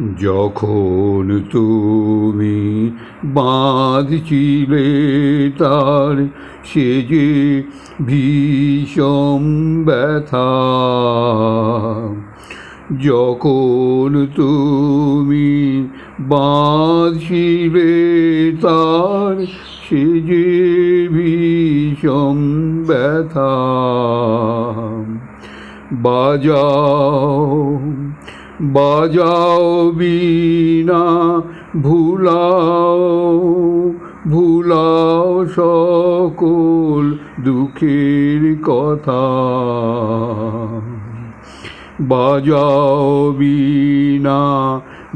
যখন তুমি বাঁধছিলে তার, সে যে ভীষণ ব্যথা। যখন তুমি বাঁধছিলে তার, সে যে ভীষণ ব্যথা। বাজাও বাজাও বিনা ভুলাও ভুলাও সকল দুঃখের কথা। বাজাও বিনা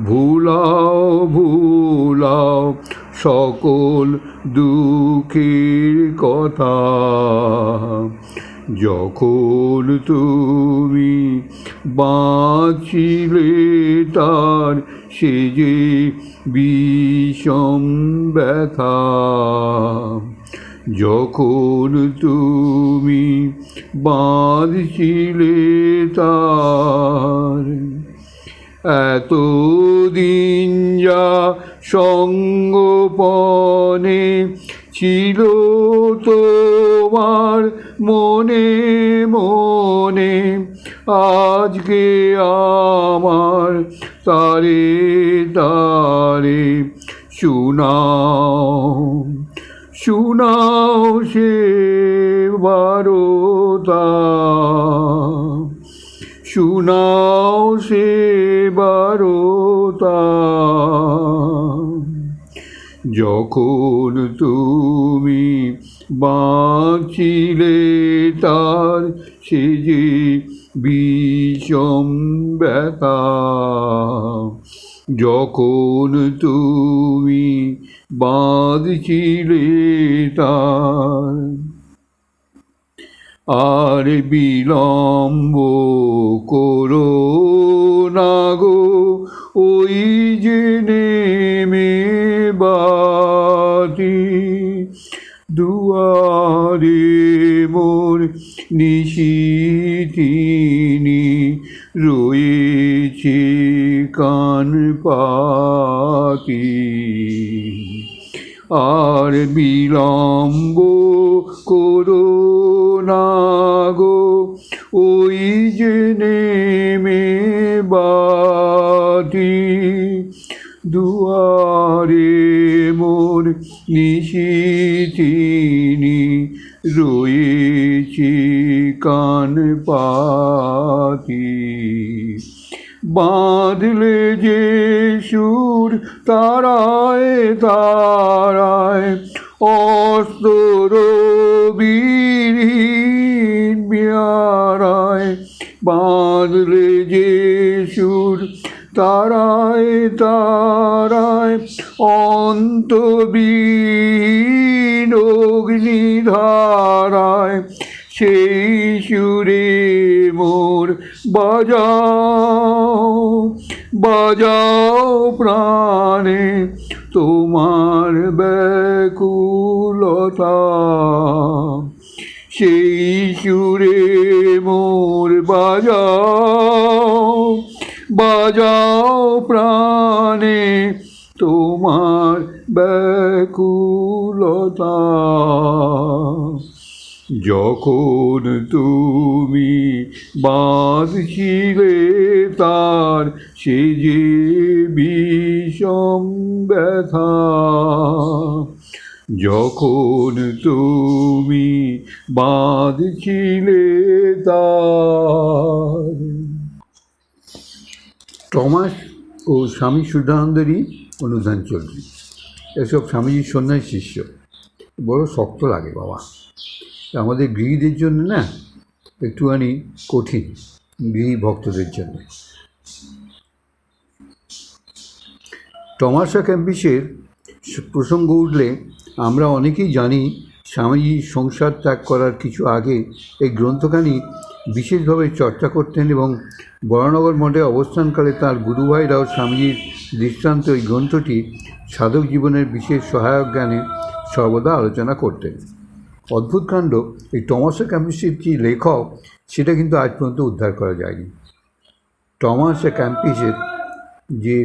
ভুলাও ভুলাও সকল দুঃখের কথা। যখন তুমি বাঁচিলে তার সে যে বিষম ব্যথা, যখন তুমি বাঁধছিলে তার, এতদিন যা সঙ্গপনে ছিল তোমার মনে মনে আজকে আমার তারে তারে শুনাও শুনাও সে বারতা শুনাও সে বারতা যখন তুমি বাঁচিলে তার সে যে বিষম ব্যথা, যখন তুমি বাঁধছিলে তার, আর বিলম্ব করো নিশিতিনি রয়েছে কান পাতি আর বিলম্ব করো না গো, ওই যে নেমে বাতি। দুয়ারে মোর নিশিতিনি রয়েছে কান পাতি বাঁধলে যে সুর তারায় তারায় অস্তর বিহারায় বাঁধলে যে সুর তারায় তারায় অন্তবীন অগ্নিধারায় সেই সুরে মোর বাজাও বাজাও প্রাণে তোমার ব্যাকুলতা। সেই সুরে মোর বাজাও বাজাও প্রাণে তোমার ব্যাকুলতা। যখন তুমি বাঁধছিলে তার, সে যে বিষম ব্যথা। যখন তুমি বাঁধছিলে তার। টমাস ও স্বামী সুধানন্দেরই অনুদান চলছে। এসব স্বামীজির সন্ন্যাসী শিষ্য। বড় শক্ত লাগে বাবা। আমাদের গৃহীদের জন্য না একটুখানি কঠিন, গৃহী ভক্তদের জন্য। টমাসা ক্যাম্পিসের প্রসঙ্গ উঠলে আমরা অনেকেই জানি স্বামীজি সংসার ত্যাগ করার কিছু আগে এই গ্রন্থখানি বিশেষভাবে চর্চা করতেন এবং বরানগর মঠে অবস্থানকালে তার গুরুভাইরাও স্বামীজির দৃষ্টান্ত এই গ্রন্থটি সাধক জীবনের বিশেষ সহায়ক জ্ঞানে সর্বদা আলোচনা করতেন। অদ্ভুত কাণ্ড। এই টমাসা ক্যাম্পিসের কি লেখক, সেটা কিন্তু আজ পর্যন্ত উদ্ধার করা যায়নি। টমাস ক্যাম্পিসের যে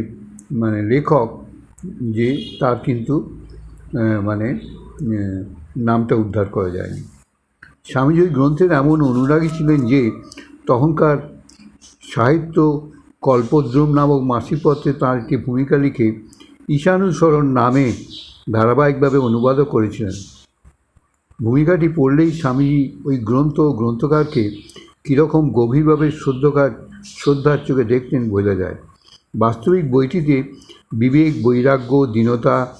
মানে লেখক, যে, তার কিন্তু মানে নামটা উদ্ধার করা যায়নি। স্বামীজি গ্রন্থের এমন অনুরাগী ছিলেন যে, তখনকার সাহিত্য কল্পদ্রুম নামক মাসিকপত্রে তাঁর একটি ভূমিকা লিখে ঈশানুসরণ নামে ধারাবাহিকভাবে অনুবাদও করেছিলেন। ভূমিকাটি পড়লেই স্বামীজি ওই গ্রন্থ ও গ্রন্থকারকে কীরকম গভীরভাবে শ্রদ্ধাকার শ্রদ্ধার চোখে দেখতেন বোঝা যায়। বাস্তবিক বইটিতে বিবেক, বৈরাগ্য, দীনতা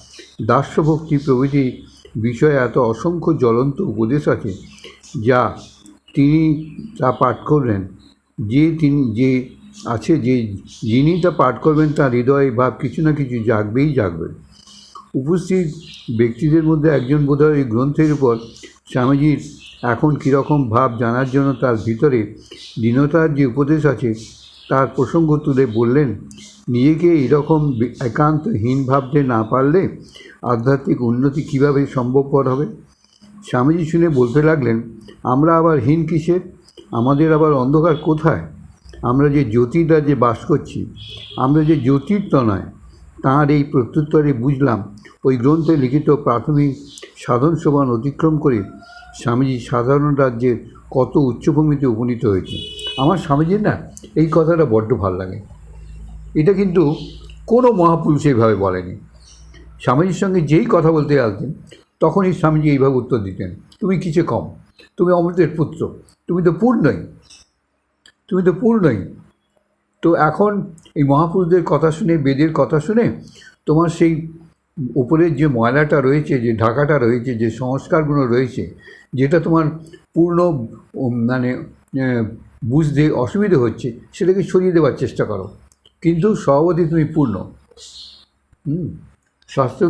দাস্যভক্তি প্রভৃতি বিষয়ে এত অসংখ্য জ্বলন্ত উপদেশ আছে যা তিনি তা পাঠ করলেন। যে তিনি, যে আছে, যে যিনি তা পাঠ করবেন তার হৃদয়ে ভাব কিছু না কিছু জাগবেই জাগবে। উপস্থিত ব্যক্তিদের মধ্যে একজন বোধহয় এই গ্রন্থের উপর, স্বামীজির এখন কীরকম ভাব জানার জন্য তার ভিতরে দীনতার যে উপদেশ আছে, তার প্রসঙ্গ তুলে বললেন নিজেকে এরকম একান্তহীন ভাবতে না পারলে আধ্যাত্মিক উন্নতি কীভাবে সম্ভবপর হবে? স্বামীজি শুনে বলতে লাগলেন, আমরা আবার হীন কিসের? আমাদের আবার অন্ধকার কোথায়? আমরা যে জ্যোতির রাজ্যে বাস করছি, আমরা যে জ্যোতির তনয় তাঁর এই প্রত্যুত্তরে বুঝলাম, ওই গ্রন্থে লিখিত প্রাথমিক সাধন সোপান অতিক্রম করে স্বামীজি সাধারণ রাজ্যের কত উচ্চভূমিতে উপনীত হয়েছে আমার স্বামীজির না এই কথাটা বড্ড ভালো লাগে। এটা কিন্তু কোনো মহাপুরুষ এইভাবে বলেনি। স্বামীজির সঙ্গে যেই কথা বলতে আসতেন, তখনই স্বামীজি এইভাবে উত্তর দিতেন, তুমি কিছু কম? তুমি অমৃতের পুত্র, তুমি তো পূর্ণই, তুমি তো পূর্ণই তো এখন এই মহাপুরুষদের কথা শুনে, বেদের কথা শুনে তোমার সেই উপরের যে ময়লাটা রয়েছে, যে ঢাকাটা রয়েছে, যে সংস্কারগুলো রয়েছে, যেটা তোমার পূর্ণ মানে বুঝতে অসুবিধে হচ্ছে, সেটাকে সরিয়ে দেওয়ার চেষ্টা করো। কিন্তু স্বভাবতই তুমি পূর্ণ। হুম?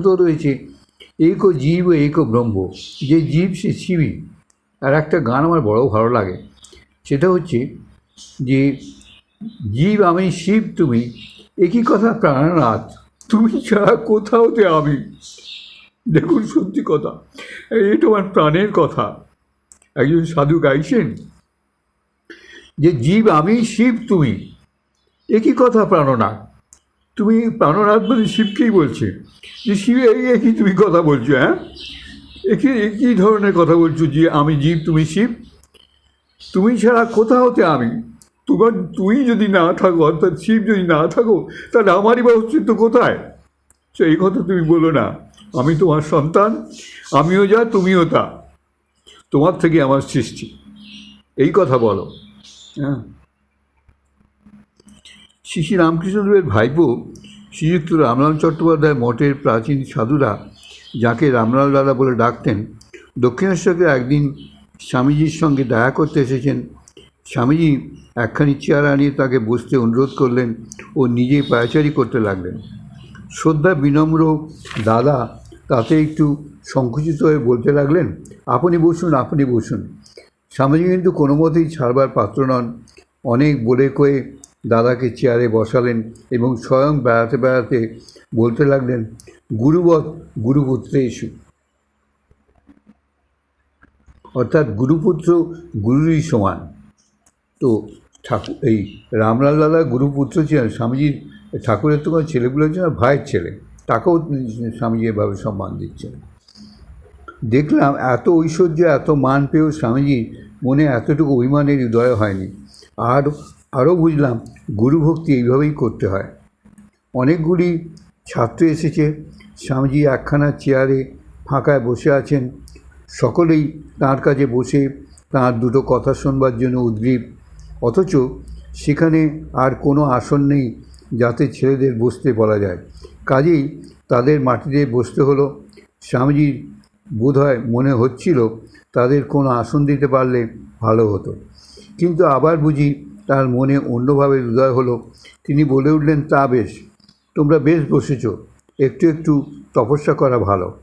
তো রয়েছে, এক জীব, এক ব্রহ্ম, যে জীব সে শিবই। আর একটা গান আমার বড় ভালো লাগে। সেটা হচ্ছে যে জীব, আমি শিব, তুমি? একই কথা প্রাণনাথ। তুমি ছাড়া কোথাওতে আমি? দেখুন সত্যি কথা, এই তোমার প্রাণের কথা। একজন সাধু গাইছেন যে, জীব, আমি শিব, তুমি? একই কথা প্রাণনাথ। তুমি প্রাণনাথ মানে শিবকেই বলছে। যে, শিব, এই একই তুমি কথা বলছো হ্যাঁ? একই একই ধরনের কথা বলছো যে, আমি জীব, তুমি শিব? তুমি ছাড়া কোথা হতে আমি? তোমার তুই যদি না থাকো, অর্থাৎ শিব যদি না থাকো, তাহলে আমারই বা অস্তিত্ব কোথায়? সেই কথা তুমি বলো না। আমি তোমার সন্তান, আমিও যা, তুমিও তা। তোমার থেকে আমার সৃষ্টি। এই কথা বলো। হ্যাঁ। শ্রী শ্রী রামকৃষ্ণদেবের ভাইপো, শ্রীযুক্ত রামলাল চট্টোপাধ্যায় মঠের প্রাচীন সাধুরা, যাকে রামলাল দাদা বলে ডাকতেন, দক্ষিণেশ্বরকে একদিন স্বামীজির সঙ্গে দেখা করতে এসেছেন স্বামীজি একখানি চেয়ার আনিয়ে তাকে বসতে অনুরোধ করলেন। ও নিজেই পায়াচারি করতে লাগলেন। শ্রদ্ধা বিনম্র দাদা তাতে একটু সংকুচিত হয়ে বলতে লাগলেন, আপনি বসুন আপনি বসুন। স্বামীজি কিন্তু কোনো মতেই ছাড়বার পাত্র নন। অনেক বলে কয়ে দাদাকে চেয়ারে বসালেন এবং স্বয়ং বেড়াতে বেড়াতে বলতে লাগলেন, গুরুবৎ এসু। অর্থাৎ গুরুপুত্র গুরুরই সমান। তো ঠাকুর, এই রামলাল দাদা গুরুপুত্র ছিলেন স্বামীজির ঠাকুরের তো কোনো ছেলেগুলো না, ভাইয়ের ছেলে, তাকেও স্বামীজি এভাবে সম্মান দিচ্ছেন। দেখলাম এত ঐশ্বর্য, এত মান পেয়েও স্বামীজির মনে এতটুকু অভিমানের হৃদয় হয়নি। আর আরও বুঝলাম গুরুভক্তি এইভাবেই করতে হয়। অনেকগুলি ছাত্র এসেছে, স্বামীজি একখানা চেয়ারে ফাঁকায় বসে আছেন। সকলেই তাঁর কাছে বসে তাঁর দুটো কথা শুনবার জন্য উদ্গ্রীব। অথচ সেখানে আর কোনো আসন নেই যাতে ছেলেদের বসতে বলা যায়। কাজেই তাদের মাটিতে বসতে হলো। স্বামীজির বোধহয় মনে হচ্ছিল তাদের কোনো আসন দিতে পারলে ভালো হতো। কিন্তু আবার বুঝি তার মনে অন্যভাবে হৃদয় হলো। তিনি বলে উঠলেন, তা বেশ, তোমরা বেশ বসেছ। একটু একটু তপস্যা করা ভালো।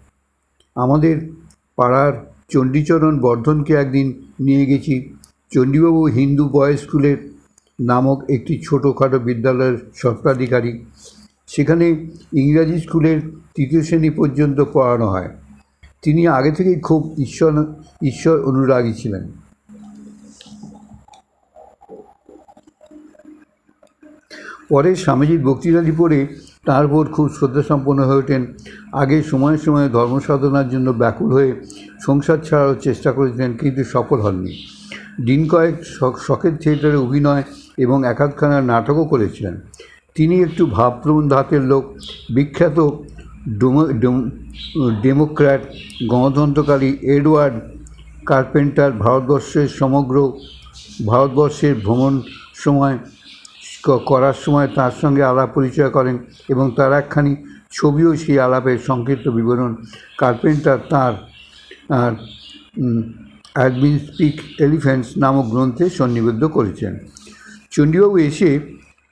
আমাদের পাড়ার চণ্ডীচরণ বর্ধনকে একদিন নিয়ে গেছি। চণ্ডীবাবু হিন্দু বয়েজ স্কুলের নামক একটি ছোটোখাটো বিদ্যালয়ের স্বত্বাধিকারী। সেখানে ইংরাজি স্কুলের তৃতীয় শ্রেণি পর্যন্ত পড়ানো হয়। তিনি আগে থেকেই খুব ঈশ্বর ঈশ্বর অনুরাগী ছিলেন। পরে স্বামীজির বক্তৃতাটি পড়ে তাঁর উপর খুব শ্রদ্ধাসম্পন্ন হয়ে ওঠেন। আগে সময়ে সময়ে ধর্ম সাধনার জন্য ব্যাকুল হয়ে সংসার ছাড়ার চেষ্টা করেছিলেন, কিন্তু সফল হননি। দিন কয়েক শখ- শখের থিয়েটারে অভিনয় এবং একাধখানা নাটকও করেছিলেন। তিনি একটু ভাবপ্রবণ ধাতের লোক, বিখ্যাত ডোমো- ডেম- ডেমোক্র্যাট গণতন্ত্রকারী এডওয়ার্ড কার্পেন্টার ভারতবর্ষের সমগ্র, ভারতবর্ষের ভ্রমণ সময় করার সময় তার সঙ্গে আলাপ পরিচয় করেন এবং তার একখানি ছবিও সেই আলাপের সংক্ষিপ্ত বিবরণ কার্পেন্টার তাঁর অ্যাডমিন স্পিক এলিফ্যান্টস নামক গ্রন্থে সন্নিবেদ্য করেছেন। চণ্ডীবাবু এসে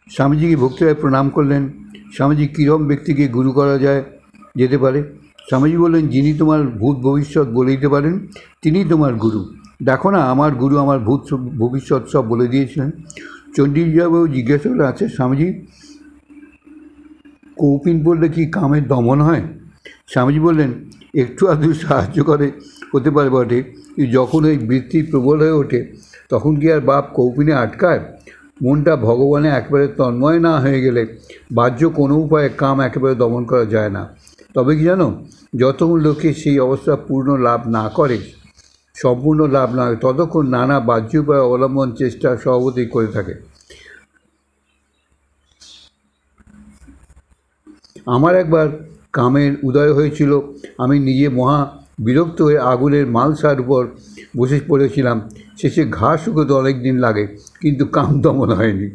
স্বামীজিকে ভক্তরায় প্রণাম করলেন। স্বামীজি কীরম ব্যক্তিকে গুরু করা যায় যেতে পারে? স্বামীজি বললেন, যিনি তোমার ভূত ভবিষ্যৎ বলে দিতে পারেন তিনিই তোমার গুরু। দেখো না, আমার গুরু আমার ভূত ভবিষ্যৎ সব বলে দিয়েছিলেন চণ্ডীবাবু জিজ্ঞাসা করে আছে স্বামীজি, কৌপিন পড়লে কি কামের দমন হয়? স্বামীজি বললেন, একটু আধটু সাহায্য করে, হতে পারে বটে। যখন এই বৃত্তি প্রবল হয়ে ওঠে, তখন কি আর বাপ কৌপিনে আটকায়? মনটা ভগবানে একেবারে তন্ময় না হয়ে গেলে বাহ্য কোনো উপায়ে কাম একেবারে দমন করা যায় না। তবে কি জানো, যতক্ষণ লোকে সেই অবস্থা পূর্ণ লাভ না করে, সম্পূর্ণ লাভ না হয় ততক্ষণ নানা বাহ্য উপায় অবলম্বন চেষ্টা সভাপতি করে থাকে। আমার একবার কামের উদয় হয়েছিল। আমি নিজে মহা বিরক্ত হয়ে আগুনের মালসার উপর বসে পড়েছিলাম। শেষে ঘা শুকোতে অনেক দিন লাগে, কিন্তু কাম দমন হয়নি।